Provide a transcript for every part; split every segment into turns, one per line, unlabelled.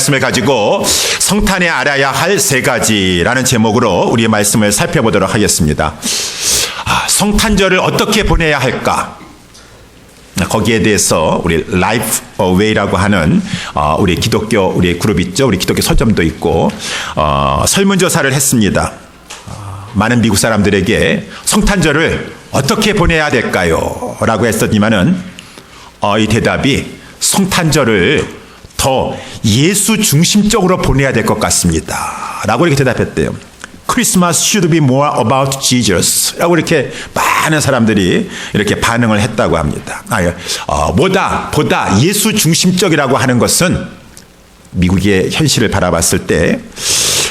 말씀을 가지고 성탄에 알아야 할 세 가지라는 제목으로 우리의 말씀을 살펴보도록 하겠습니다. 아, 성탄절을 어떻게 보내야 할까? 거기에 대해서 우리 라이프 웨이라고 하는 어, 우리 기독교 우리 그룹 있죠. 우리 기독교 서점도 있고 어, 설문조사를 했습니다. 어, 많은 미국 사람들에게 성탄절을 어떻게 보내야 될까요? 라고 했었지만은 어, 이 대답이 성탄절을 더 예수 중심적으로 보내야 될 것 같습니다. 라고 이렇게 대답했대요. 크리스마스 should be more about Jesus. 라고 이렇게 많은 사람들이 이렇게 반응을 했다고 합니다. 아, 어, 보다, 보다 예수 중심적이라고 하는 것은 미국의 현실을 바라봤을 때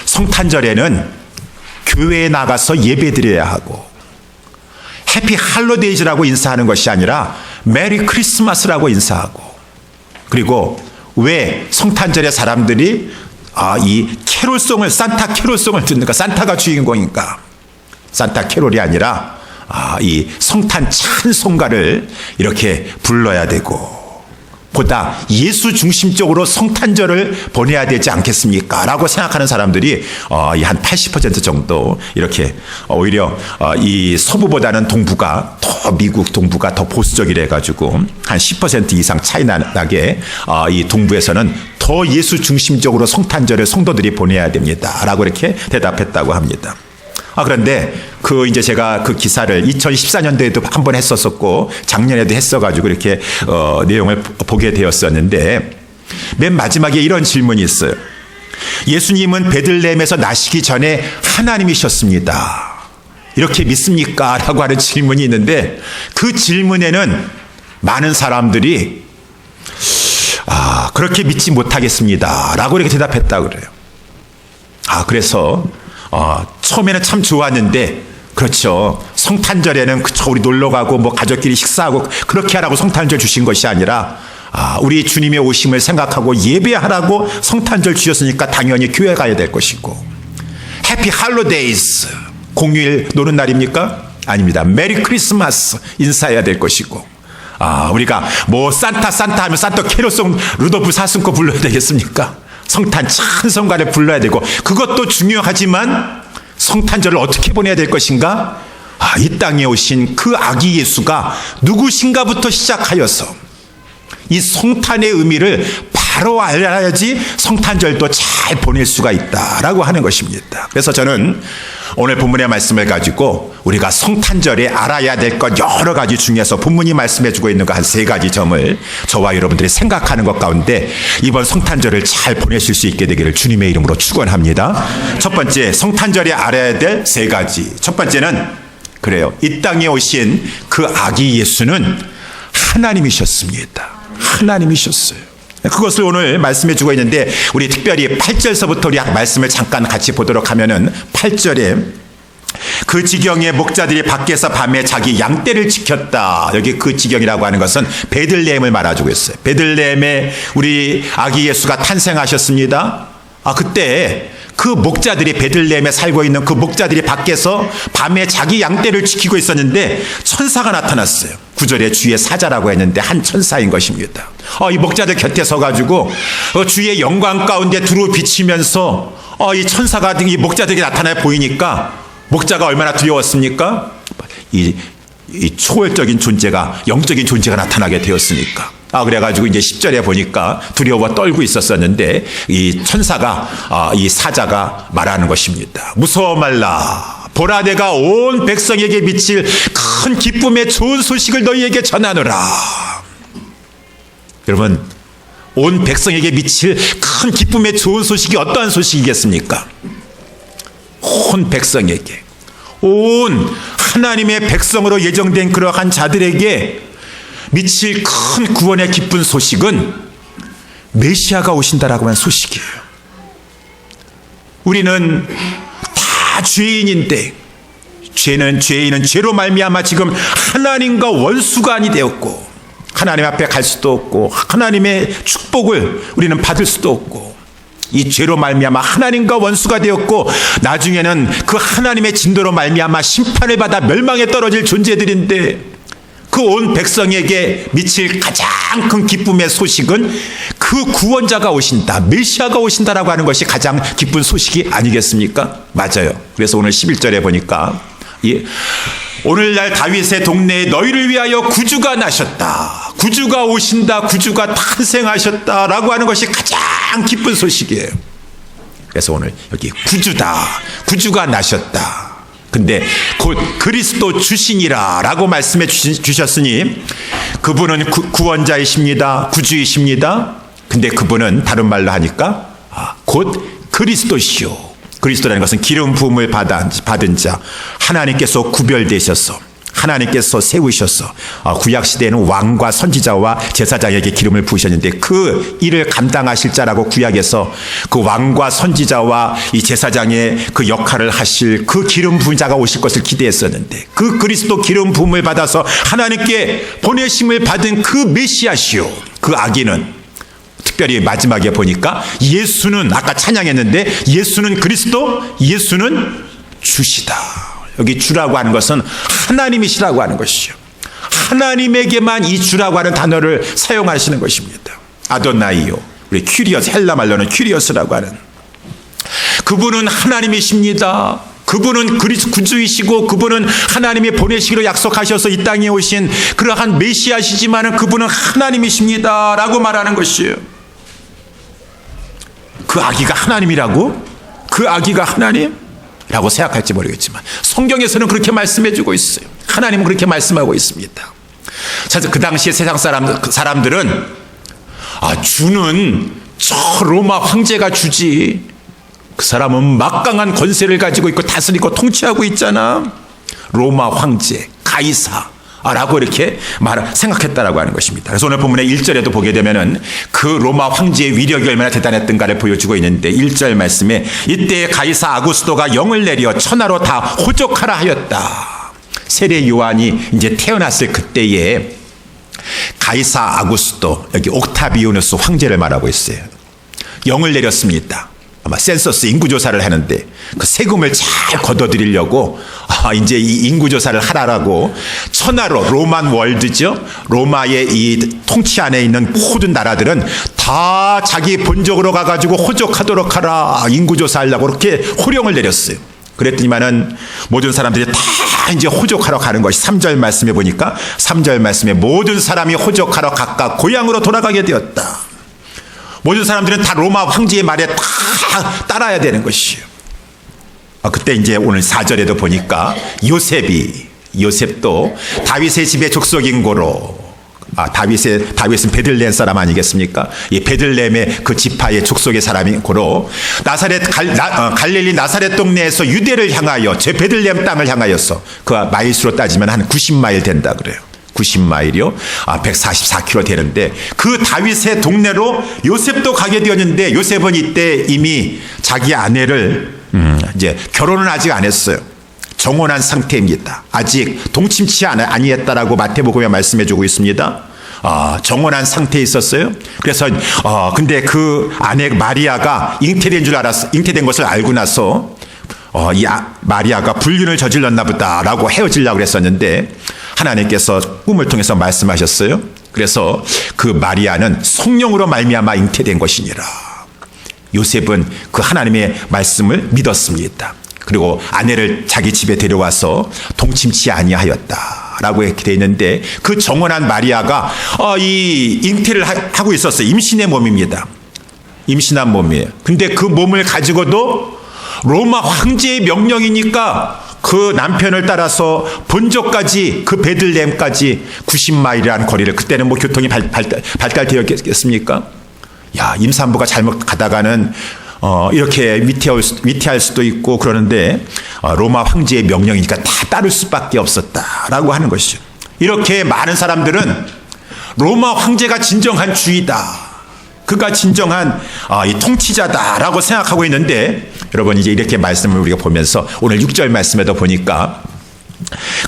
성탄절에는 교회에 나가서 예배 드려야 하고 해피 할로데이즈라고 인사하는 것이 아니라 메리 크리스마스라고 인사하고 그리고 왜 성탄절에 사람들이 아, 이 캐롤송을 산타 캐롤송을 듣는가? 산타가 주인공인가? 산타 캐롤이 아니라 아, 이 성탄 찬송가를 이렇게 불러야 되고 보다 예수 중심적으로 성탄절을 보내야 되지 않겠습니까? 라고 생각하는 사람들이 어, 한80% 정도 이렇게 오히려 어, 이 서부보다는 동부가 더 미국 동부가 더 보수적이래 가지고 한 10% 이상 차이 나게 어, 이 동부에서는 더 예수 중심적으로 성탄절을 성도들이 보내야 됩니다. 라고 이렇게 대답했다고 합니다. 아, 그런데 그 이제 제가 그 기사를 2014년도에도 한 번 했었었고 작년에도 했어가지고 이렇게 어, 내용을 보게 되었었는데 맨 마지막에 이런 질문이 있어요. 예수님은 베들레헴에서 나시기 전에 하나님이셨습니다. 이렇게 믿습니까? 라고 하는 질문이 있는데 그 질문에는 많은 사람들이 아, 그렇게 믿지 못하겠습니다. 라고 이렇게 대답했다 그래요. 아, 그래서 어, 처음에는 참 좋았는데 그렇죠. 성탄절에는 그쵸 우리 놀러 가고 뭐 가족끼리 식사하고 그렇게 하라고 성탄절 주신 것이 아니라 아, 우리 주님의 오심을 생각하고 예배하라고 성탄절 주셨으니까 당연히 교회 가야 될 것이고 해피 할로데이스 공휴일 노는 날입니까? 아닙니다. 메리 크리스마스 인사해야 될 것이고 아, 우리가 뭐 산타 산타 하면 산타 캐롤송 루도프 사슴코 불러야 되겠습니까? 성탄 찬송가를 불러야 되고 그것도 중요하지만 성탄절을 어떻게 보내야 될 것인가? 아, 이 땅에 오신 그 아기 예수가 누구신가부터 시작하여서 이 성탄의 의미를 바로 알아야지 성탄절도 잘 보낼 수가 있다라고 하는 것입니다. 그래서 저는 오늘 본문의 말씀을 가지고 우리가 성탄절에 알아야 될 것 여러 가지 중에서 본문이 말씀해 주고 있는 거한세 가지 점을 저와 여러분들이 생각하는 것 가운데 이번 성탄절을 잘 보내실 수 있게 되기를 주님의 이름으로 축원합니다. 첫 번째 성탄절에 알아야 될 세 가지. 첫 번째는 그래요. 이 땅에 오신 그 아기 예수는 하나님이셨습니다. 하나님이셨어요. 그것을 오늘 말씀해 주고 있는데 우리 특별히 8절서부터 우리 말씀을 잠깐 같이 보도록 하면은 8절에 그 지경의 목자들이 밖에서 밤에 자기 양떼를 지켰다. 여기 그 지경이라고 하는 것은 베들레헴을 말해주고 있어요. 베들레헴에 우리 아기 예수가 탄생하셨습니다. 아 그때 그 목자들이 베들레헴에 살고 있는 그 목자들이 밖에서 밤에 자기 양떼를 지키고 있었는데 천사가 나타났어요. 구절에 주의 사자라고 했는데 한 천사인 것입니다. 어, 이 목자들 곁에 서가지고 어, 주의 영광 가운데 두루 비치면서 어, 이 천사가 이 목자들에게 나타나 보이니까 목자가 얼마나 두려웠습니까? 이, 이 초월적인 존재가 영적인 존재가 나타나게 되었으니까. 아, 그래가지고 이제 10절에 보니까 두려워 떨고 있었었는데 이 천사가, 아, 이 사자가 말하는 것입니다. 무서워 말라. 보라 내가 온 백성에게 미칠 큰 기쁨의 좋은 소식을 너희에게 전하노라. 여러분, 온 백성에게 미칠 큰 기쁨의 좋은 소식이 어떠한 소식이겠습니까? 온 백성에게, 온 하나님의 백성으로 예정된 그러한 자들에게 미칠 큰 구원의 기쁜 소식은 메시아가 오신다라고 하는 소식이에요. 우리는 다 죄인인데 죄는 죄인은 죄로 말미암아 지금 하나님과 원수가 이 되었고 하나님 앞에 갈 수도 없고 하나님의 축복을 우리는 받을 수도 없고 이 죄로 말미암아 하나님과 원수가 되었고 나중에는 그 하나님의 진도로 말미암아 심판을 받아 멸망에 떨어질 존재들인데 그 온 백성에게 미칠 가장 큰 기쁨의 소식은 그그 구원자가 오신다, 메시아가 오신다라고 하는 것이 가장 기쁜 소식이 아니겠습니까? 맞아요. 그래서 오늘 11절에 보니까 예, 오늘날 다윗의 동네에 너희를 위하여 구주가 나셨다. 구주가 오신다. 구주가 탄생하셨다 라고 하는 것이 가장 기쁜 소식이에요. 그래서 오늘 여기 구주다. 구주가 나셨다. 근데 곧 그리스도 주신이라 라고 말씀해 주셨으니 그분은 구, 원자이십니다 구주이십니다. 근데 그분은 다른 말로 하니까 아, 곧 그리스도시요. 그리스도라는 것은 기름 부음을 받은 자 하나님께서 구별되셔서 하나님께서 세우셔서 어, 구약 시대에는 왕과 선지자와 제사장에게 기름을 부으셨는데 그 일을 감당하실 자라고 구약에서 그 왕과 선지자와 이 제사장의 그 역할을 하실 그 기름 부은 자가 오실 것을 기대했었는데 그 그리스도 기름 부음을 받아서 하나님께 보내심을 받은 그 메시아시요 그 아기는 특별히 마지막에 보니까 예수는 아까 찬양했는데 예수는 그리스도 예수는 주시다. 여기 주라고 하는 것은 하나님이시라고 하는 것이죠. 하나님에게만 이 주라고 하는 단어를 사용하시는 것입니다. 아도나이요. 우리 큐리어스 헬라 말로는 큐리어스라고 하는 그분은 하나님이십니다. 그분은 그리스 구주이시고 그분은 하나님이 보내시기로 약속하셔서 이 땅에 오신 그러한 메시아시지만은 그분은 하나님이십니다 라고 말하는 것이에요. 그 아기가 하나님이라고? 그 아기가 하나님? 라고 생각할지 모르겠지만 성경에서는 그렇게 말씀해 주고 있어요. 하나님은 그렇게 말씀하고 있습니다. 사실 그 당시에 세상 사람, 그 사람들은 아, 주는 저 로마 황제가 주지. 그 사람은 막강한 권세를 가지고 있고 다스리고 통치하고 있잖아. 로마 황제, 가이사. 라고 이렇게 말, 생각했다라고 하는 것입니다. 그래서 오늘 본문의 1절에도 보게 되면은 그 로마 황제의 위력이 얼마나 대단했던가를 보여주고 있는데 1절 말씀에 이때 가이사 아구스도가 영을 내려 천하로 다 호족하라 하였다. 세례 요한이 이제 태어났을 그때에 가이사 아구스도 여기 옥타비우누스 황제를 말하고 있어요. 영을 내렸습니다. 아마 센서스 인구조사를 하는데 그 세금을 잘 걷어들이려고 아, 이제 이 인구조사를 하라라고 천하로 로만 월드죠. 로마의 이 통치 안에 있는 모든 나라들은 다 자기 본적으로 가가지고 호적하도록 하라 인구조사 하려고 그렇게 호령을 내렸어요. 그랬더니만은 모든 사람들이 다 이제 호적하러 가는 것이 3절 말씀에 보니까 3절 말씀에 모든 사람이 호적하러 각각 고향으로 돌아가게 되었다. 모든 사람들은 다 로마 황제의 말에 다 따라야 되는 것이에요. 아, 그때 이제 오늘 4절에도 보니까 요셉이 요셉도 다윗의 집의 족속인 고로 아, 다윗의 다윗은 베들레헴 사람 아니겠습니까? 이 베들레헴의 그 지파의 족속의 사람인 고로 나사렛 갈, 나, 어, 갈릴리 나사렛 동네에서 유대를 향하여 제 베들레헴 땅을 향하여서 그 마일수로 따지면 한 90마일 된다 그래요. 90마일이요. 아, 144km 되는데 그 다윗의 동네로 요셉도 가게 되었는데 요셉은 이때 이미 자기 아내를 음, 이제 결혼은 아직 안 했어요. 정혼한 상태입니다. 아직 동침치 아니했다라고 마태복음에 말씀해 주고 있습니다. 어, 정혼한 상태에 있었어요. 그래서 어, 근데 그 아내 마리아가 잉태된 줄 알았어. 잉태된 것을 알고 나서 어, 이 아, 마리아가 불륜을 저질렀나 보다라고 헤어지려고 그랬었는데 하나님께서 꿈을 통해서 말씀하셨어요. 그래서 그 마리아는 성령으로 말미암아 잉태된 것이니라. 요셉은 그 하나님의 말씀을 믿었습니다. 그리고 아내를 자기 집에 데려와서 동침치 아니하였다. 라고 이렇게 돼 있는데 그 정원한 마리아가 어, 이 잉태를 하고 있었어요. 임신의 몸입니다. 임신한 몸이에요. 근데 그 몸을 가지고도 로마 황제의 명령이니까 그 남편을 따라서 본적까지 그 베들레헴까지 90마일이라는 거리를 그때는 뭐 교통이 발, 발, 발달되었겠습니까? 야 임산부가 잘못 가다가는 어, 이렇게 위태할, 위태할 수도 있고 그러는데 어, 로마 황제의 명령이니까 다 따를 수밖에 없었다라고 하는 것이죠. 이렇게 많은 사람들은 로마 황제가 진정한 주이다. 그가 진정한 어, 이 통치자다라고 생각하고 있는데 여러분 이제 이렇게 말씀을 우리가 보면서 오늘 6절 말씀에도 보니까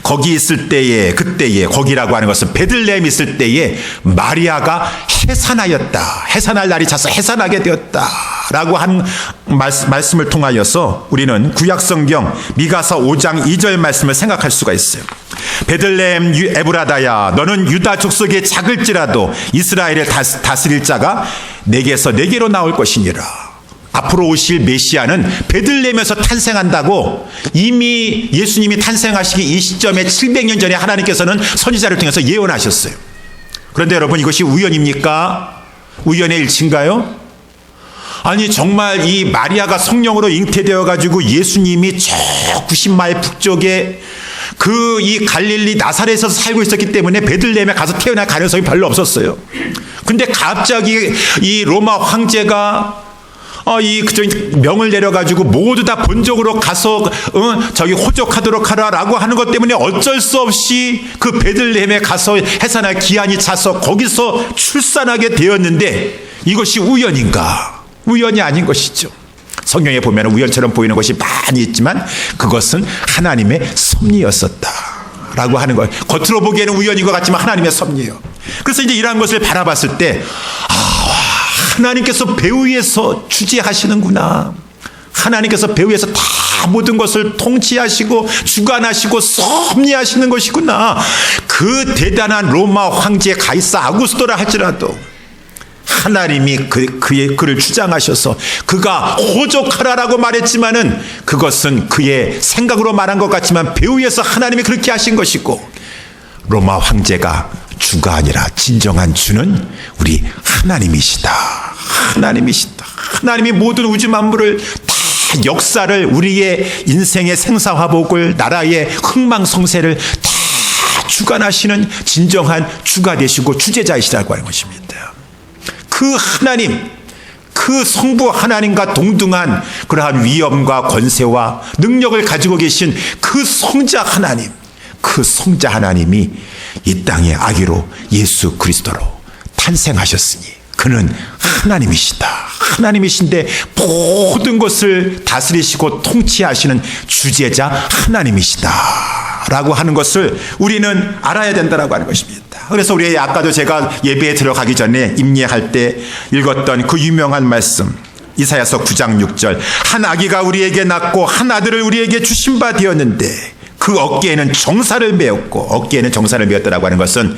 거기 있을 때에 그때에 거기라고 하는 것은 베들레헴 있을 때에 마리아가 해산하였다. 해산할 날이 차서 해산하게 되었다라고 한 말씀, 을 통하여서 우리는 구약 성경 미가서 5장 2절 말씀을 생각할 수가 있어요. 베들레헴 에브라다야 너는 유다 족속에 작을지라도 이스라엘을 다스릴 자가 내게서 내게로 나올 것이니라. 앞으로 오실 메시아는 베들레헴에서 탄생한다고 이미 예수님이 탄생하시기 이 시점에 700년 전에 하나님께서는 선지자를 통해서 예언하셨어요. 그런데 여러분 이것이 우연입니까? 우연의 일치인가요? 아니 정말 이 마리아가 성령으로 잉태되어 가지고 예수님이 저 90마일 북쪽에 그 이 갈릴리 나사렛에서 살고 있었기 때문에 베들레헴에 가서 태어날 가능성이 별로 없었어요. 근데 갑자기 이 로마 황제가 어, 이 그저 명을 내려가지고 모두 다 본적으로 가서 어, 저기 호적하도록 하라라고 하는 것 때문에 어쩔 수 없이 그 베들레헴에 가서 해산할 기한이 차서 거기서 출산하게 되었는데 이것이 우연인가? 우연이 아닌 것이죠. 성경에 보면 우연처럼 보이는 것이 많이 있지만 그것은 하나님의 섭리였었다. 라고 하는 거예요. 겉으로 보기에는 우연인 것 같지만 하나님의 섭리예요. 그래서 이제 이러한 것을 바라봤을 때, 아, 하나님께서 배우 위에서 주재하시는구나. 하나님께서 배우 위에서 다 모든 것을 통치하시고 주관하시고 섭리하시는 것이구나. 그 대단한 로마 황제 가이사 아구스토라 할지라도 하나님이 그, 그의 그를 주장하셔서 그가 호족하라라고 말했지만은 그것은 그의 생각으로 말한 것 같지만 배우에서 하나님이 그렇게 하신 것이고 로마 황제가 주가 아니라 진정한 주는 우리 하나님이시다. 하나님이시다. 하나님이 모든 우주 만물을 다 역사를 우리의 인생의 생사화복을 나라의 흥망성쇠를 다 주관하시는 진정한 주가 되시고 주제자이시라고 하는 것입니다. 그 하나님, 그 성부 하나님과 동등한 그러한 위엄과 권세와 능력을 가지고 계신 그 성자 하나님, 그 성자 하나님이 이 땅의 아기로 예수 그리스도로 탄생하셨으니 그는 하나님이시다. 하나님이신데 모든 것을 다스리시고 통치하시는 주제자 하나님이시다. 라고 하는 것을 우리는 알아야 된다라고 하는 것입니다. 그래서 우리 아까도 제가 예배에 들어가기 전에 임례할 때 읽었던 그 유명한 말씀 이사야서 9장 6절 한 아기가 우리에게 낳고 한 아들을 우리에게 주신 바 되었는데 그 어깨에는 정사를 메었고 어깨에는 정사를 메었다라고 하는 것은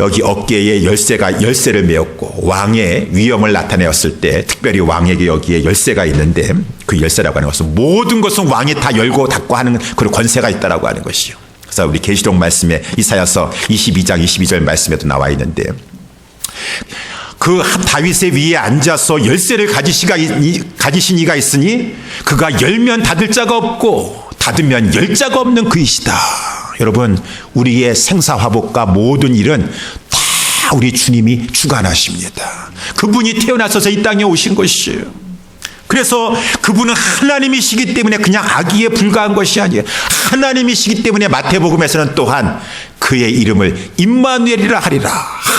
여기 어깨에 열쇠가 열쇠를 메었고 왕의 위엄을 나타내었을 때 특별히 왕에게 여기에 열쇠가 있는데 그 열쇠라고 하는 것은 모든 것은 왕이 다 열고 닫고 하는 그런 권세가 있다라고 하는 것이요. 그래서 우리 계시록 말씀에 이사야서 22장 22절 말씀에도 나와 있는데 그 다윗의 위에 앉아서 열쇠를 가지시가 가지신 이가 있으니 그가 열면 닫을 자가 없고 닫으면 열자가 없는 그이시다. 여러분, 우리의 생사화복과 모든 일은 다 우리 주님이 주관하십니다. 그분이 태어나셔서 이 땅에 오신 것이에요. 그래서 그분은 하나님이시기 때문에 그냥 아기에 불과한 것이 아니에요. 하나님이시기 때문에 마태복음에서는 또한 그의 이름을 임마누엘이라 하리라.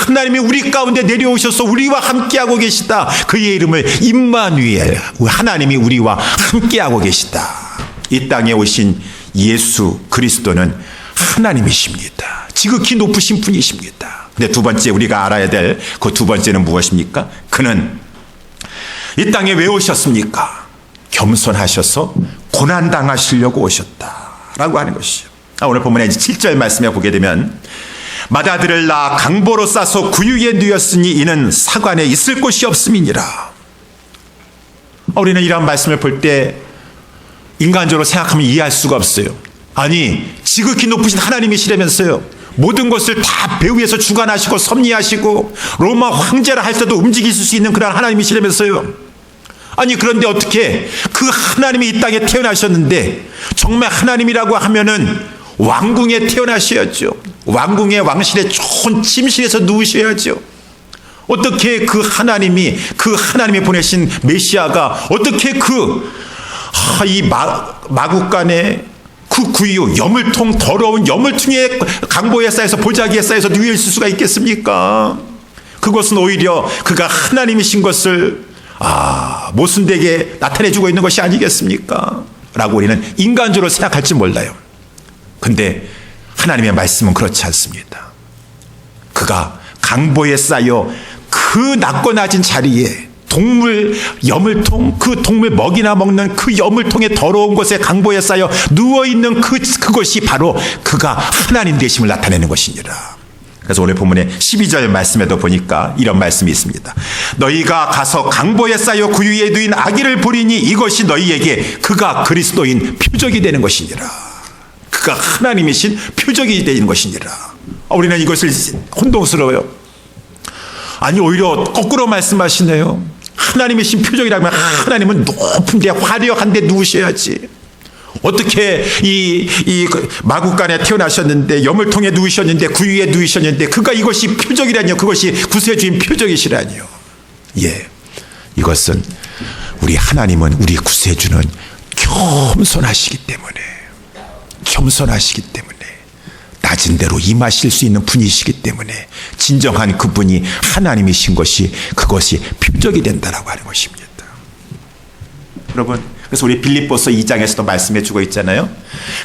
하나님이 우리 가운데 내려오셔서 우리와 함께하고 계시다. 그의 이름을 임마누엘. 하나님이 우리와 함께하고 계시다. 이 땅에 오신 예수 그리스도는 하나님이십니다. 지극히 높으신 분이십니다. 근데 두 번째 우리가 알아야 될 그 두 번째는 무엇입니까? 그는 이 땅에 왜 오셨습니까? 겸손하셔서 고난 당하시려고 오셨다 라고 하는 것이죠. 아, 오늘 본문에 7절 말씀에 보게 되면 마다들을 낳아 강보로 싸서 구유에 누였으니 이는 사관에 있을 곳이 없음이니라. 아, 우리는 이런 말씀을 볼 때 인간적으로 생각하면 이해할 수가 없어요. 아니, 지극히 높으신 하나님이시라면서요. 모든 것을 다 배후에서 주관하시고 섭리하시고 로마 황제라 할 때도 움직이실 수 있는 그런 하나님이시라면서요. 아니 그런데 어떻게 그 하나님이 이 땅에 태어나셨는데 정말 하나님이라고 하면은 왕궁에 태어나셔야죠. 왕궁의 왕실에 좋은 침실에서 누우셔야죠. 어떻게 그 하나님이 그 하나님이 보내신 메시아가 어떻게 그 아, 이 마, 마국간에 그 구유 여물통 더러운 여물통에 강보에 쌓여서 보자기에 쌓여서 누워 수가 있겠습니까? 그것은 오히려 그가 하나님이신 것을 아 모순되게 나타내주고 있는 것이 아니겠습니까? 라고 우리는 인간적으로 생각할지 몰라요. 근데 하나님의 말씀은 그렇지 않습니다. 그가 강보에 쌓여 그 낮고 낮은 자리에 동물 여물통 그 동물 먹이나 먹는 그 여물통의 더러운 곳에 강보에 쌓여 누워 있는 그 그것이 바로 그가 하나님 되심을 나타내는 것이니라. 그래서 오늘 본문의 12절 말씀에도 보니까 이런 말씀이 있습니다. 너희가 가서 강보에 쌓여 구유에 누인 아기를 보리니 이것이 너희에게 그가 그리스도인 표적이 되는 것이니라. 그가 하나님이신 표적이 되는 것이니라. 우리는 이것을 혼동스러워요. 아니 오히려 거꾸로 말씀하시네요. 하나님이신 표적이라면 하나님은 높은 데 화려한 데 누우셔야지. 어떻게 이, 이 마국간에 태어나셨는데 여물통에 누우셨는데 구유에 누우셨는데 그가 이것이 표적이라니요. 그것이 구세주인 표적이시라니요. 예. 이것은 우리 하나님은 우리 구세주는 겸손하시기 때문에 겸손하시기 때문에 낮은 대로 임하실 수 있는 분이시기 때문에 진정한 그분이 하나님이신 것이 그것이 표적이 된다라고 하는 것입니다. 여러분 그래서 우리 빌립보서 2장에서도 말씀해 주고 있잖아요.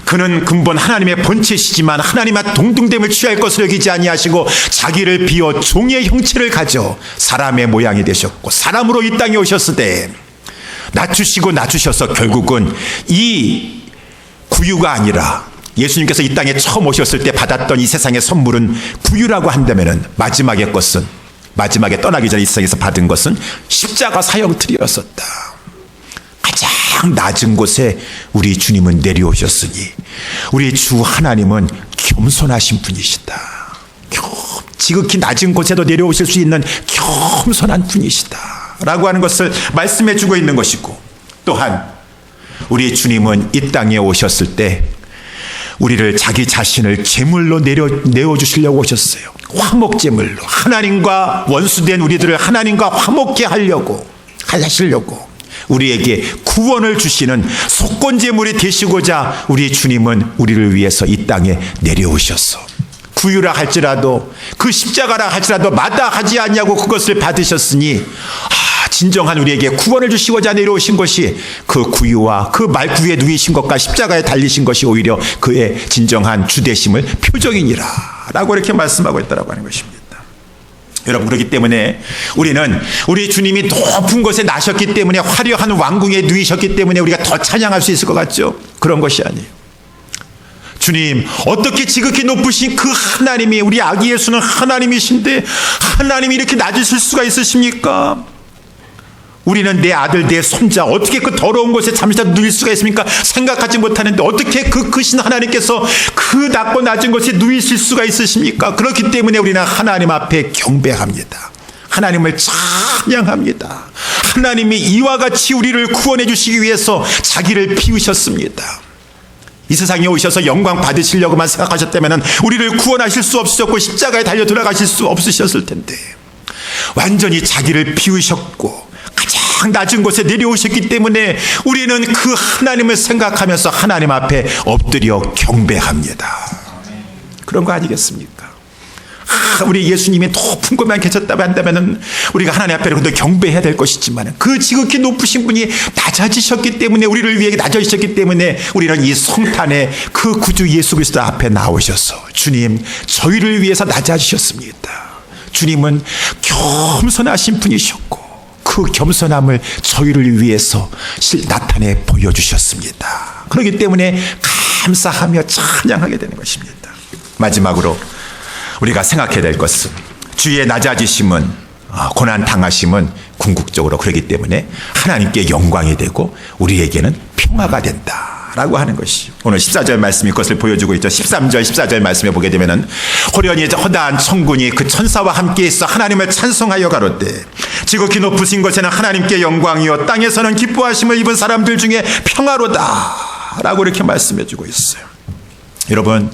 그는 근본 하나님의 본체시지만 하나님과 동등됨을 취할 것을 여기지 아니하시고 자기를 비워 종의 형체를 가져 사람의 모양이 되셨고 사람으로 이 땅에 오셨을 때 낮추시고 낮추셔서 결국은 이 구유가 아니라 예수님께서 이 땅에 처음 오셨을 때 받았던 이 세상의 선물은 구유라고 한다면은 마지막의 것은 마지막에 떠나기 전에 이 세상에서 받은 것은 십자가 사형틀이었었다. 가장 낮은 곳에 우리 주님은 내려오셨으니 우리 주 하나님은 겸손하신 분이시다. 지극히 낮은 곳에도 내려오실 수 있는 겸손한 분이시다. 라고 하는 것을 말씀해 주고 있는 것이고 또한 우리 주님은 이 땅에 오셨을 때 우리를 자기 자신을 제물로 내려 내어 주시려고 오셨어요. 화목 제물로 하나님과 원수된 우리들을 하나님과 화목케 하려고 하시려고 우리에게 구원을 주시는 속건 제물이 되시고자 우리 주님은 우리를 위해서 이 땅에 내려오셨어. 구유라 할지라도 그 십자가라 할지라도 마다하지 않냐고 그것을 받으셨으니 아, 진정한 우리에게 구원을 주시고자 내려오신 것이 그 구유와 그 말구에 누이신 것과 십자가에 달리신 것이 오히려 그의 진정한 주되심을 표적이니라 라고 이렇게 말씀하고 있다고 하는 것입니다. 여러분 그렇기 때문에 우리는 우리 주님이 높은 곳에 나셨기 때문에 화려한 왕궁에 누이셨기 때문에 우리가 더 찬양할 수 있을 것 같죠. 그런 것이 아니에요. 주님, 어떻게 지극히 높으신 그 하나님이 우리 아기 예수는 하나님이신데 하나님이 이렇게 낮으실 수가 있으십니까? 우리는 내 아들, 내 손자 어떻게 그 더러운 곳에 잠시라도 누일 수가 있습니까? 생각하지 못하는데 어떻게 그 크신 하나님께서 그 낮고 낮은 곳에 누이실 수가 있으십니까? 그렇기 때문에 우리는 하나님 앞에 경배합니다. 하나님을 찬양합니다. 하나님이 이와 같이 우리를 구원해 주시기 위해서 자기를 비우셨습니다. 이 세상에 오셔서 영광 받으시려고만 생각하셨다면 우리를 구원하실 수 없으셨고 십자가에 달려 들어가실 수 없으셨을 텐데 완전히 자기를 비우셨고 가장 낮은 곳에 내려오셨기 때문에 우리는 그 하나님을 생각하면서 하나님 앞에 엎드려 경배합니다. 그런 거 아니겠습니까? 아, 우리 예수님이 높은 곳만 계셨다고 한다면 우리가 하나님 앞에 그도 경배해야 될 것이지만 그 지극히 높으신 분이 낮아지셨기 때문에 우리를 위해 낮아지셨기 때문에 우리는 이 성탄에 그 구주 예수 그리스도 앞에 나오셔서 주님 저희를 위해서 낮아지셨습니다. 주님은 겸손하신 분이셨고 그 겸손함을 저희를 위해서 나타내 보여주셨습니다. 그렇기 때문에 감사하며 찬양하게 되는 것입니다. 마지막으로 우리가 생각해야 될 것은 주의 낮아지심은 아, 고난 당하심은 궁극적으로 그렇기 때문에 하나님께 영광이 되고 우리에게는 평화가 된다. 라고 하는 것이 오늘 14절 말씀이 그것을 보여주고 있죠. 13절, 14절 말씀에 보게 되면은 호련히 허다한 천군이 그 천사와 함께 있어 하나님을 찬송하여 가로되 지극히 높으신 것에는 하나님께 영광이요 땅에서는 기뻐하심을 입은 사람들 중에 평화로다. 라고 이렇게 말씀해 주고 있어요. 여러분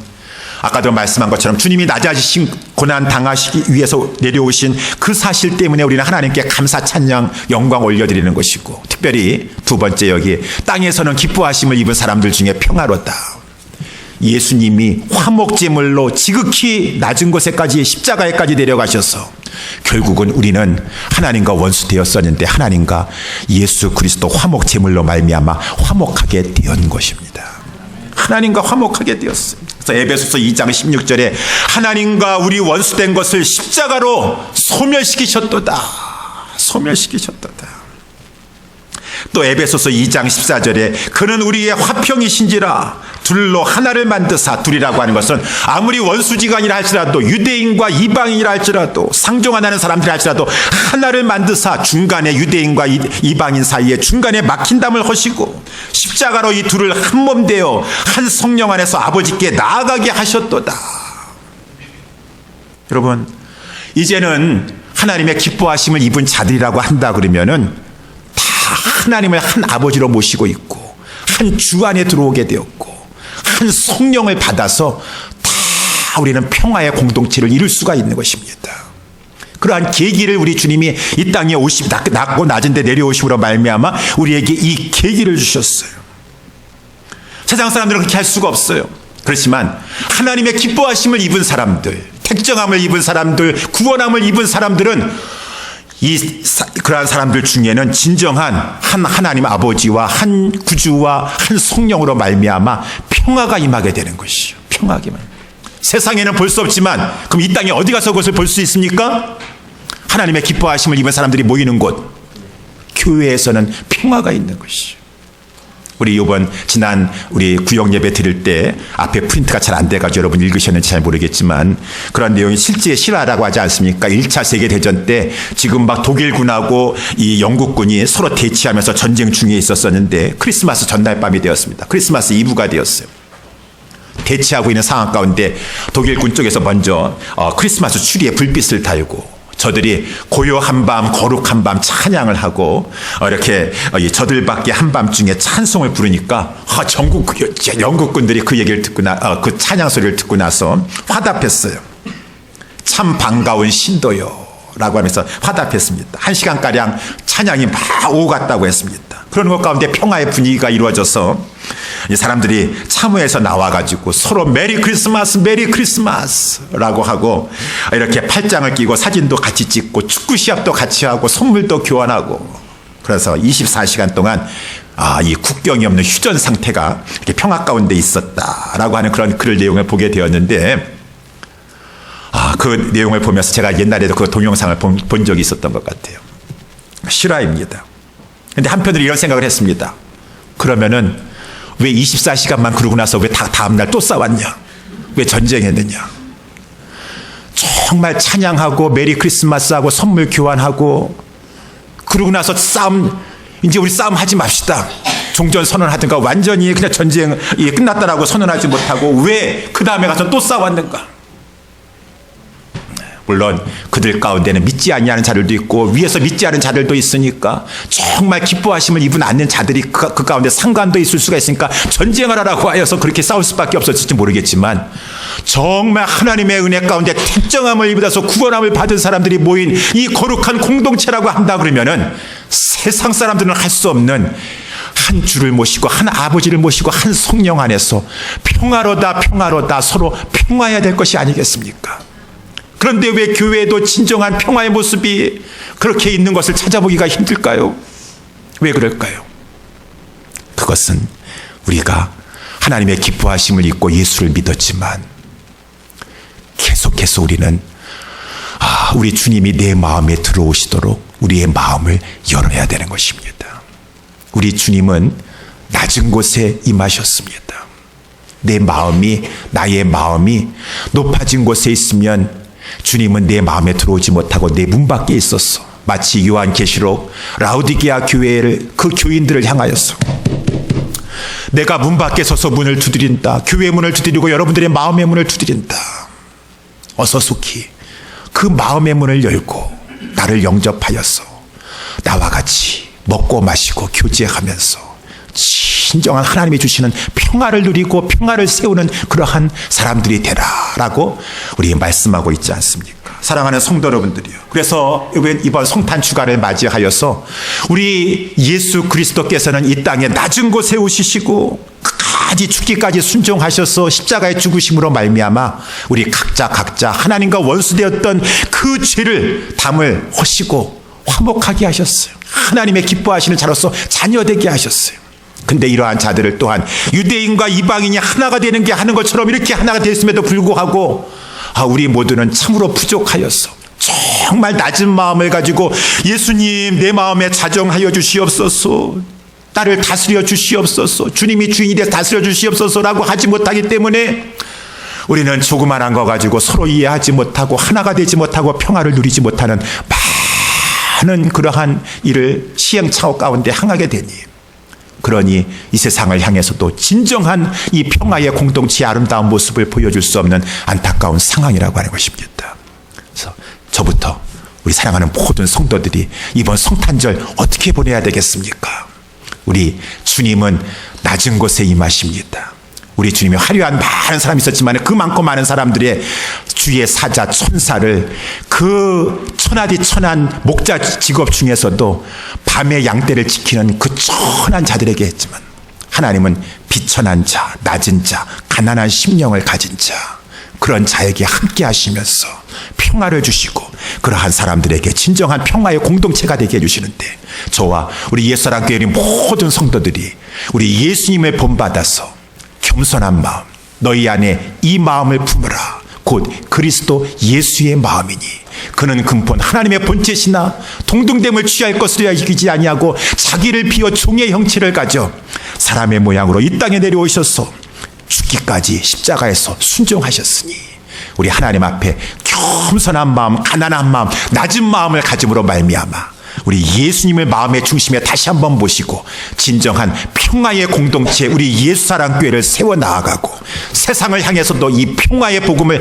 아까도 말씀한 것처럼 주님이 낮아지신 고난 당하시기 위해서 내려오신 그 사실 때문에 우리는 하나님께 감사 찬양 영광 올려드리는 것이고 특별히 두 번째 여기 땅에서는 기뻐하심을 입은 사람들 중에 평화롭다. 예수님이 화목제물로 지극히 낮은 곳에까지 십자가에까지 내려가셔서 결국은 우리는 하나님과 원수 되었었는데 하나님과 예수 그리스도 화목제물로 말미암아 화목하게 되었는 것입니다. 하나님과 화목하게 되었습니다. 그래서 에베소서 2장 16절에 하나님과 우리 원수된 것을 십자가로 소멸시키셨도다. 소멸시키셨도다. 또 에베소서 2장 14절에 그는 우리의 화평이신지라 둘로 하나를 만드사 둘이라고 하는 것은 아무리 원수지간이라 할지라도 유대인과 이방인이라 할지라도 상종하는 사람들이 할지라도 하나를 만드사 중간에 유대인과 이- 이방인 사이에 중간에 막힌 담을 허시고 십자가로 이 둘을 한 몸 되어 한 성령 안에서 아버지께 나아가게 하셨도다. 여러분 이제는 하나님의 기뻐하심을 입은 자들이라고 한다 그러면은 다 하나님을 한 아버지로 모시고 있고 한 주 안에 들어오게 되었고 한 성령을 받아서 다 우리는 평화의 공동체를 이룰 수가 있는 것입니다. 그러한 계기를 우리 주님이 이 땅에 낮- 낮고 낮은데 내려오심으로 말미암아 우리에게 이 계기를 주셨어요. 세상 사람들은 그렇게 할 수가 없어요. 그렇지만 하나님의 기뻐하심을 입은 사람들, 택정함을 입은 사람들, 구원함을 입은 사람들은 이 사- 그러한 사람들 중에는 진정한 한 하나님 아버지와 한 구주와 한 성령으로 말미암아 평화가 임하게 되는 것이요. 평화기만. 세상에는 볼 수 없지만 그럼 이 땅에 어디 가서 그것을 볼 수 있습니까? 하나님의 기뻐하심을 입은 사람들이 모이는 곳 교회에서는 평화가 있는 것이요. 우리 이번 지난 우리 구역 예배 드릴 때 앞에 프린트가 잘 안 돼가지고 여러분 읽으셨는지 잘 모르겠지만 그런 내용이 실제 실화라고 하지 않습니까? 1차 세계대전 때 지금 막 독일군하고 이 영국군이 서로 대치하면서 전쟁 중에 있었었는데 크리스마스 전날 밤이 되었습니다. 크리스마스 이브가 되었어요. 대치하고 있는 상황 가운데 독일군 쪽에서 먼저 어, 크리스마스 추리에 불빛을 달고 저들이 고요한 밤, 거룩한 밤 찬양을 하고 어, 이렇게 어, 이 저들 밖에 한밤중에 찬송을 부르니까 아, 전국 그- 영국군들이 그 얘기를 듣고 나, 어, 그 찬양 소리를 듣고 나서 화답했어요. 참 반가운 신도요. 라고 하면서 화답했습니다. 한 시간가량 찬양이 막 오고 갔다고 했습니다. 그런 것 가운데 평화의 분위기가 이루어져서 이 사람들이 참회에서 나와가지고 서로 메리 크리스마스, 메리 크리스마스 라고 하고 이렇게 팔짱을 끼고 사진도 같이 찍고 축구 시합도 같이 하고 선물도 교환하고 그래서 24시간 동안 아, 이 국경이 없는 휴전 상태가 이렇게 평화 가운데 있었다라고 하는 그런 글 내용을 보게 되었는데 아, 그 내용을 보면서 제가 옛날에도 그 동영상을 본, 본 적이 있었던 것 같아요. 실화입니다. 근데 한편으로 이런 생각을 했습니다. 그러면은 왜 24시간만 그러고 나서 왜 다 다음날 또 싸웠냐? 왜 전쟁했느냐? 정말 찬양하고 메리 크리스마스하고 선물 교환하고 그러고 나서 싸움 이제 우리 싸움 하지 맙시다. 종전 선언하든가 완전히 그냥 전쟁이 끝났다라고 선언하지 못하고 왜 그 다음에 가서 또 싸웠는가? 물론 그들 가운데는 믿지 아니하는 자들도 있고 위에서 믿지 않은 자들도 있으니까 정말 기뻐하심을 입은 않는 자들이 그, 그 가운데 상관도 있을 수가 있으니까 전쟁하라라고 하여서 그렇게 싸울 수밖에 없었을지 모르겠지만 정말 하나님의 은혜 가운데 특정함을 입으서 구원함을 받은 사람들이 모인 이 거룩한 공동체라고 한다 그러면은 세상 사람들은 할 수 없는 한 주를 모시고 한 아버지를 모시고 한 성령 안에서 평화로다 평화로다 서로 평화해야 될 것이 아니겠습니까? 그런데 왜 교회에도 진정한 평화의 모습이 그렇게 있는 것을 찾아보기가 힘들까요? 왜 그럴까요? 그것은 우리가 하나님의 기뻐하심을 잊고 예수를 믿었지만 계속해서 우리는 아, 우리 주님이 내 마음에 들어오시도록 우리의 마음을 열어야 되는 것입니다. 우리 주님은 낮은 곳에 임하셨습니다. 내 마음이 나의 마음이 높아진 곳에 있으면 주님은 내 마음에 들어오지 못하고 내 문 밖에 있었어. 마치 요한 계시록 라우디게아 교회를 그 교인들을 향하였어. 내가 문 밖에 서서 문을 두드린다. 교회 문을 두드리고 여러분들의 마음의 문을 두드린다. 어서 속히 그 마음의 문을 열고 나를 영접하였어. 나와 같이 먹고 마시고 교제하면서 진정한 하나님이 주시는 평화를 누리고 평화를 세우는 그러한 사람들이 되라라고 우리 말씀하고 있지 않습니까? 사랑하는 성도 여러분들이요. 그래서 이번, 성탄 주간을 맞이하여서 우리 예수 그리스도께서는 이 땅에 낮은 곳에 오시시고 끝까지 죽기까지 순종하셔서 십자가의 죽으심으로 말미암아 우리 각자 각자 하나님과 원수되었던 그 죄를 담을 허시고 화목하게 하셨어요. 하나님의 기뻐하시는 자로서 자녀되게 하셨어요. 근데 이러한 자들을 또한 유대인과 이방인이 하나가 되는 게 하는 것처럼 이렇게 하나가 됐음에도 불구하고 아, 우리 모두는 참으로 부족하였어. 정말 낮은 마음을 가지고 예수님 내 마음에 자정하여 주시옵소서. 나를 다스려 주시옵소서. 주님이 주인이 돼 다스려 주시옵소서라고 하지 못하기 때문에 우리는 조그만한 거 가지고 서로 이해하지 못하고 하나가 되지 못하고 평화를 누리지 못하는 많은 그러한 일을 시행착오 가운데 항하게 되니 그러니 이 세상을 향해서도 진정한 이 평화의 공동체의 아름다운 모습을 보여줄 수 없는 안타까운 상황이라고 하는 것입니다. 그래서 저부터 우리 사랑하는 모든 성도들이 이번 성탄절 어떻게 보내야 되겠습니까? 우리 주님은 낮은 곳에 임하십니다. 우리 주님이 화려한 많은 사람이 있었지만 그 많고 많은 사람들의 주의 사자 천사를 그 천하디 천한 목자 직업 중에서도 밤의 양떼를 지키는 그 천한 자들에게 했지만 하나님은 비천한 자, 낮은 자, 가난한 심령을 가진 자 그런 자에게 함께 하시면서 평화를 주시고 그러한 사람들에게 진정한 평화의 공동체가 되게 해주시는데 저와 우리 옛사랑 교회 모든 성도들이 우리 예수님을 본받아서 겸손한 마음 너희 안에 이 마음을 품으라. 곧 그리스도 예수의 마음이니. 그는 근본 하나님의 본체시나 동등됨을 취할 것으로 여기지 아니하고 자기를 비워 종의 형체를 가져 사람의 모양으로 이 땅에 내려오셔서 죽기까지 십자가에서 순종하셨으니 우리 하나님 앞에 겸손한 마음, 가난한 마음, 낮은 마음을 가짐으로 말미암아 우리 예수님을 마음의 중심에 다시 한번 모시고 진정한 평화의 공동체 우리 예수사랑 교회를 세워 나아가고 세상을 향해서도 이 평화의 복음을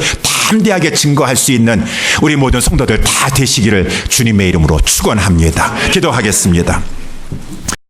담대하게 증거할 수 있는 우리 모든 성도들 다 되시기를 주님의 이름으로 축원합니다. 기도하겠습니다.